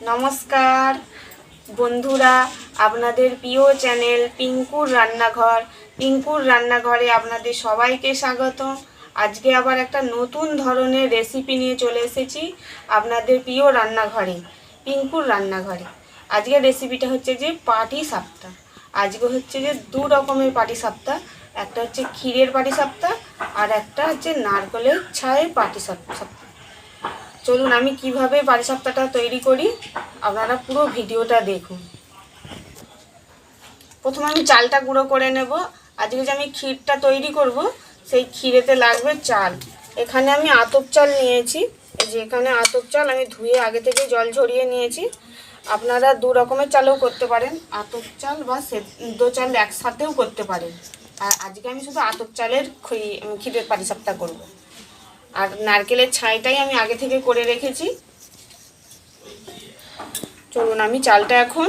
নমস্কার। বন্ধুরা, আপনাদের প্রিয় চ্যানেল পিঙ্কুর রান্নাঘর। পিঙ্কুর রান্নাঘরে আপনাদের সবাইকে স্বাগত আজকে আবার একটা নতুন ধরনের রেসিপি নিয়ে চলে এসেছি আপনাদের প্রিয় রান্নাঘরে, পিঙ্কুর রান্নাঘরে। আজকের রেসিপিটা হচ্ছে যে পাটি সাপ্তাহ আজকে হচ্ছে যে দু রকমের পাটি সাপ্তাহ একটা হচ্ছে ক্ষীরের পাটি সাপ্তাহ আর একটা হচ্ছে নারকেলের ছায়ের পাটি সাপ্তাহ চলুন, আমি কীভাবে পাটিসাপটাটা তৈরি করি, আপনারা পুরো ভিডিওটা দেখুন। প্রথমে আমি চালটা গুঁড়ো করে নেব। আজকে যে আমি ক্ষীরটা তৈরি করব, সেই ক্ষীরেতে লাগবে চাল। এখানে আমি আতপ চাল নিয়েছি। যে এখানে আতপ চাল আমি ধুয়ে আগে থেকে জল ঝরিয়ে নিয়েছি। আপনারা দু রকমের চালও করতে পারেন। আতপ চাল বা সেদ্ধ চাল একসাথেও করতে পারেন। আর আজকে আমি শুধু আতপ চালের ক্ষী- ক্ষীরের পাটিসাপটা করব। আর নারকেলের ছাইটাই আমি আগে থেকে করে রেখেছি। চলুন আমি চালটা এখন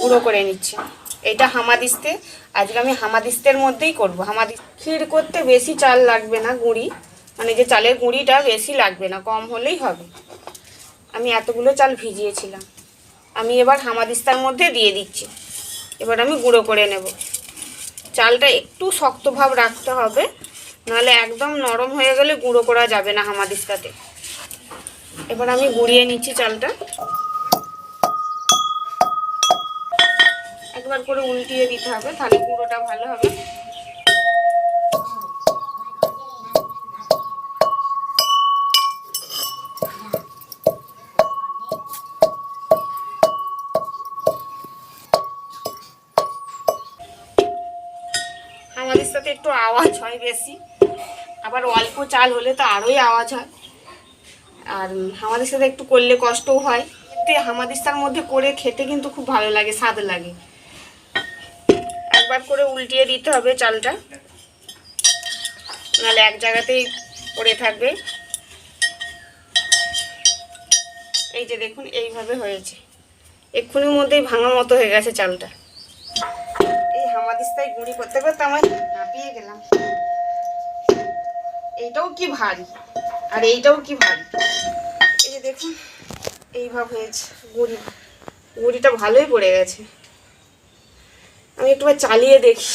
গুঁড়ো করে নিচ্ছি। এটা হামাদিস্তে, আজকে আমি হামাদিস্তের মধ্যেই করব। হামাদি ক্ষীর করতে বেশি চাল লাগবে না গুঁড়ি মানে যে চালের গুঁড়িটা বেশি লাগবে না, কম হলেই হবে। আমি এতগুলো চাল ভিজিয়েছিলাম। আমি এবার হামাদিস্তার মধ্যে দিয়ে দিচ্ছি। এবার আমি গুঁড়ো করে নেব। চালটা একটু শক্তভাব রাখতে হবে। নাহলে একদম নরম হয়ে গেলে গুঁড়ো করা যাবে না হামাদিস্তাতে এবার আমি গুঁড়িয়ে নিচ্ছি চালটা। একবার করে উল্টিয়ে দিতে হবে, তাহলে গুঁড়োটা ভালো হবে। আমাদের সাথে একটু আওয়াজ হয় বেশি। আবার অল্প চাল হলে তো আরোই আওয়াজ হয়। আর আমাদের সাথে একটু করলে কষ্টও হয়। এতে হামাদিস্তার মধ্যে করে খেতে কিন্তু খুব ভালো লাগে, স্বাদ লাগে। একবার করে উল্টিয়ে দিতে হবে চালটা। নাহলে এক জায়গাতেই পড়ে থাকবে। এই যে দেখুন, এইভাবে হয়েছে। এক্ষুনির মধ্যেই ভাঙা মতো হয়ে গেছে চালটা। এই হামাদিস্তায় গুঁড়ি করতে করতে আমার হাঁপিয়ে গেলাম। এইটাও কি ভারী? আর এইটাও কি ভারী? এই যে দেখুন, এইভাবে হয়েছে গুড়ি। গুড়িটা ভালোই পড়ে গেছে। আমি একটু চালিয়ে দেখি।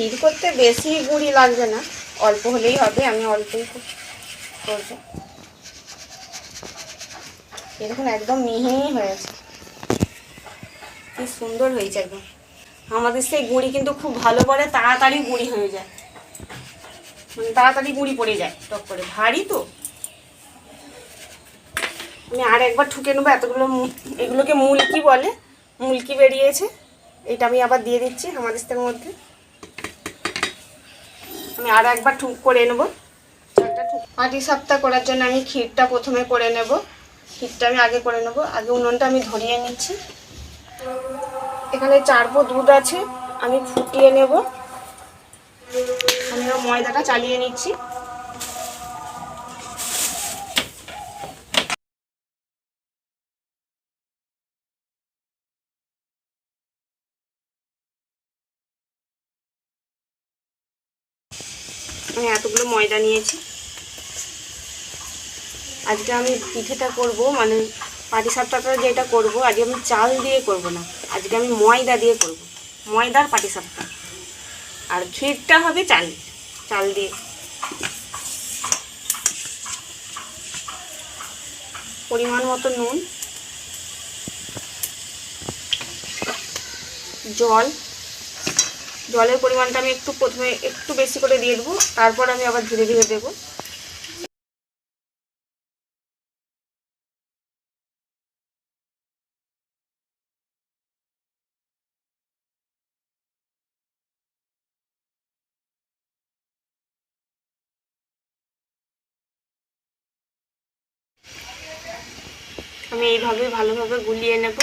ক্ষীর করতে বেশি গুঁড়ি লাগবে না। অল্প হলেই হবে, আমি অল্পই কর- করব। এরকম একদম মিহি হয়েছে। কি সুন্দর হয়েছে একদম। আমাদের সেই গুঁড়ি কিন্তু খুব ভালো করে তাড়াতাড়ি গুঁড়ি হয়ে যায়। মানে তাড়াতাড়ি গুঁড়ি পড়ে যায়, টক করে। ভারী তো। আমি আর একবার ঠুকে নেব, এতগুলো এগুলোকে মুলকি বলে, মুলকি বেরিয়েছে। এটা আমি আবার দিয়ে দিচ্ছি আমাদের মধ্যে। আমি আর একবার ঠুক করে নেব। আটি ঠুক। মাটি সাপ্তাহ করার জন্য আমি ক্ষীরটা প্রথমে করে নেব। ক্ষীরটা আমি আগে করে নেব। আগে উনুনটা আমি ধরিয়ে নিচ্ছি। এখানে চারবো দুধ আছে, আমি ফুটিয়ে নেব। আমি ময়দাটা চালিয়ে নিচ্ছি। ময়দা নিয়েছি। আজকে আমি পিঠেটা করব মানে পাটি সাপটাটা যেটা করব, আজকে আমি চাল দিয়ে করব না, আজকে আমি ময়দা দিয়ে করব, ময়দার পাটি সাপটা। আর ক্ষীরটা হবে চাল চাল দিয়ে। পরিমাণ মতো নুন, জল জলের পরিমাণটা আমি একটু প্রথমে একটু বেশি করে দিয়ে দেবো, তারপর আমি আবার ধীরে ধীরে দেবো। আমি এইভাবে ভালোভাবে গুলিয়ে নেব।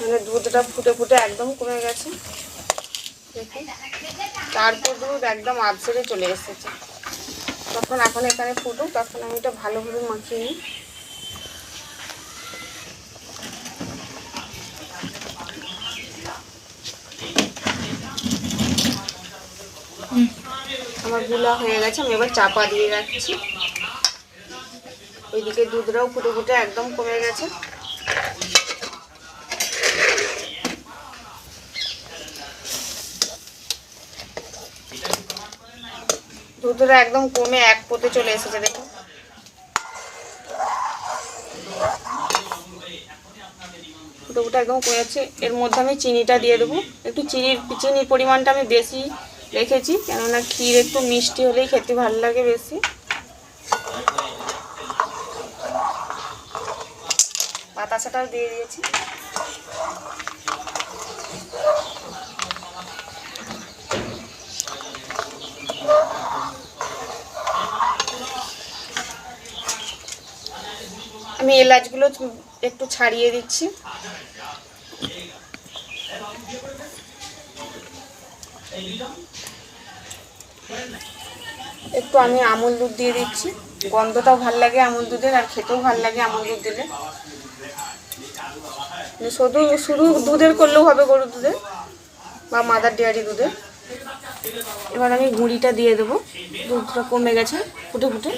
মানে দুধটা ফুটে ফুটে একদম কমে গেছে। তারপর দুধ একদম আধসেরে চলে এসেছে। তখন এখন এখানে ফুটুক তখন আমি এটা ভালোভাবে মাখিয়ে নিই। আমারগুলা হয়ে গেছে, আমি এবার চাপা দিয়ে রাখছি। ওইদিকে দুধটাও ফুটে ফুটে একদম কমে গেছে। দুধটা একদম কমে এক পোতে চলে এসেছে, দেখুন। ফুটে একদম কমে যাচ্ছে। এর মধ্যে আমি চিনিটা দিয়ে দেবো। একটু চিনির চিনির পরিমাণটা আমি বেশি রেখেছি, কেননা ক্ষীর একটু মিষ্টি হলেই খেতে ভালো লাগে বেশি। বাতাসাটাও দিয়ে দিয়েছি। আমি এলাচগুলো একটু ছাড়িয়ে দিচ্ছি। একটু আমি আমুল দুধ দিয়ে দিচ্ছি। গন্ধটাও ভালো লাগে আমুল দুধের আর খেতেও ভালো লাগে আমুল দুধ দিলে। শুধু শুধু দুধের করলেও হবে গরুর দুধের বা মাদার ডেয়ারি দুধের এবার আমি গুঁড়িটা দিয়ে দেবো। দুধটা কমে গেছে, ফুটে ফুটে।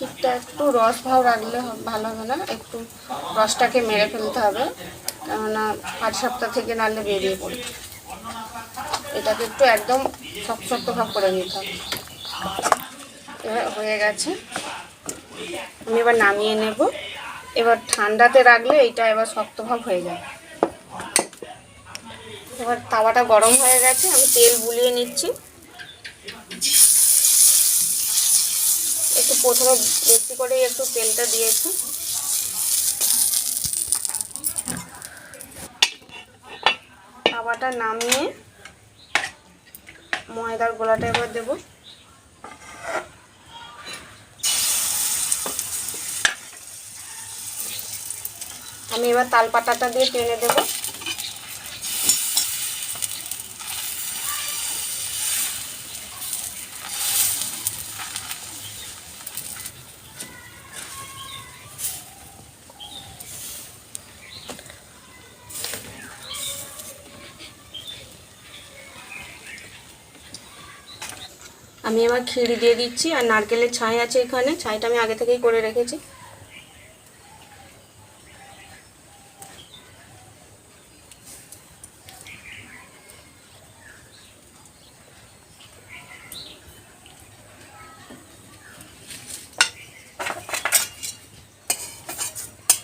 ক্ষীরটা একটু রস ভাব রাখলে ভালো হবে না? একটু রসটাকে মেরে ফেলতে হবে। কেননা পাঁচ সপ্তাহ থেকে নাহলে বেরিয়ে পড়বে এটাকে একটু একদম শক্ত শক্ত ভাব করে নিতে হবে। এবার হয়ে গেছে। আমি এবার নামিয়ে নেব। এবার ঠান্ডাতে রাখলে এইটা এবার শক্ত ভাব হয়ে যাবে। এবার তাওয়াটা গরম হয়ে গেছে। আমি তেল বুলিয়ে নিচ্ছি। একটু প্রথমে বেশি করে একটু তেলটা দিয়েছি। তাওয়াটা নামিয়ে ময়দার গোলাটা এবার দেবো। আমি এবার তাল পাতাটা দিয়ে টেনে দেবো। আমি এবার ক্ষীর দিয়ে দিচ্ছি, আর নারকেলের ছাই আছে এখানে, ছাইটা আমি আগে থেকেই করে রেখেছি।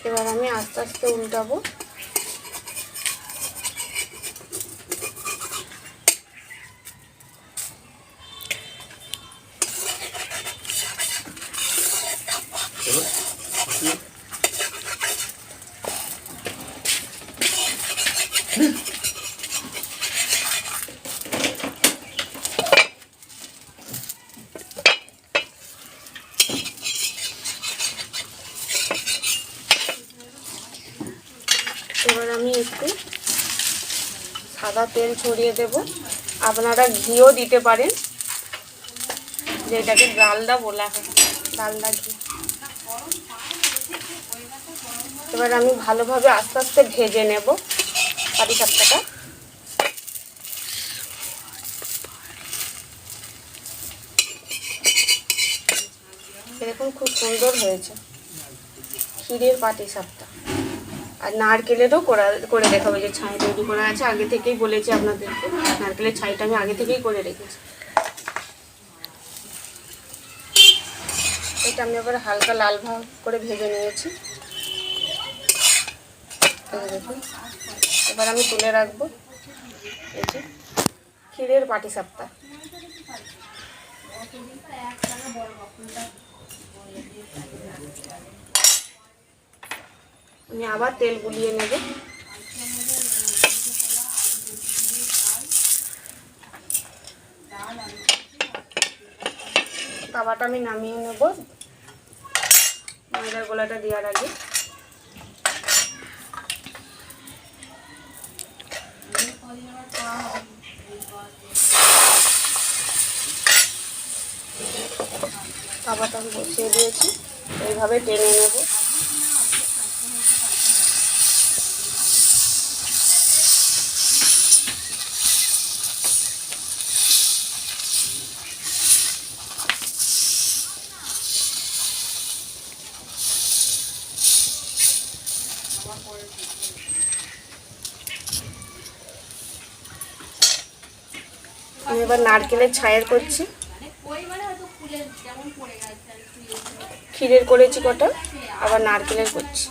এবার আমি আস্তে আস্তে উল্টাবো এবার আমি একটু সাদা তেল ছড়িয়ে দেব। আপনারা ঘিও দিতে পারেন। যেটাকে ডালদা বলা হয়। ডালদা ঘি। এবার আমি ভালোভাবে আস্তে আস্তে ভেজে নেব। পাটি সাপটাটা এরকম খুব সুন্দর হয়েছে। ক্ষীরের পাটি সাপটা। আর নারকেলেরও করা, করে দেখাবো যে ছাই তৈরি করা আছে। আগে থেকেই বলেছি আপনাদেরকে, নারকেলের ছাইটা আমি আগে থেকেই করে রেখেছি। এটা আমি আবার হালকা লাল ভাব করে ভেজে নিয়েছি। এবার আমি তুলে রাখব এই যে ক্ষীরের পাটি সাপটা আমি আবার তেল গুলিয়ে নেব। তাওয়াটা আমি নামিয়ে নেব। ময়দার গোলাটা দেওয়ার আগে। তাওয়াটা আমি বসিয়ে দিয়েছি। এইভাবে টেনে নেব। আমি এবার নারকেলের ছায়ের করছি। ক্ষীরের করেছি কটা, আবার নারকেলের করছি।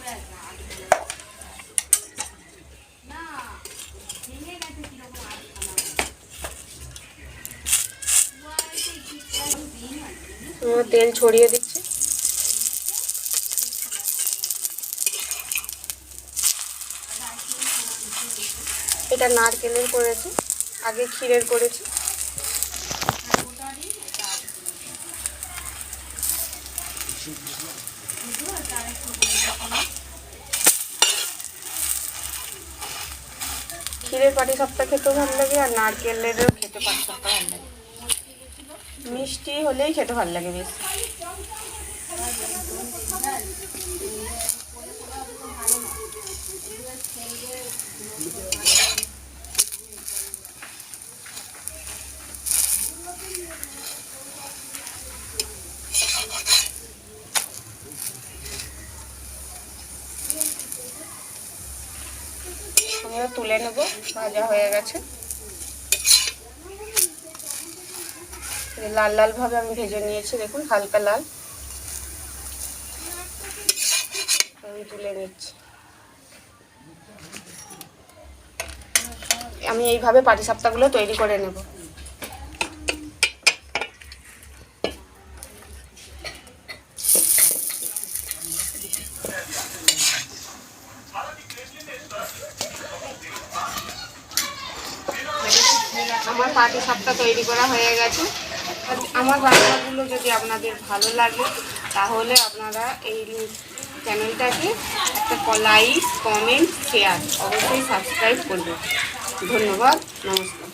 তেল ছড়িয়ে দিচ্ছি। এটা নারকেলের করেছি, আগে ক্ষীরের করেছি। ক্ষীরের পাটি সবটা খেতেও ভালো লাগে আর নারকেলেরও খেতে পাটি সবটা ভালো লাগে। মিষ্টি হলেই খেতে ভালো লাগে বেশ। এবার তুলে নেব, ভাজা হয়ে গেছে। লাল লাল ভাবে আমি ভেজে নিয়েছি, দেখুন হালকা লাল। আমি তুলে নিচ্ছি। আমি এইভাবে পাটিসাপটাগুলো তৈরি করে নেব আমার পাটি সাপটা তৈরি করা হয়ে গেছে। আমার বাংলাগুলো যদি আপনাদের ভালো লাগে, তাহলে আপনারা এই চ্যানেলটাকে একটা লাইক, কমেন্ট, শেয়ার অবশ্যই সাবস্ক্রাইব করবেন। ধন্যবাদ, নমস্কার।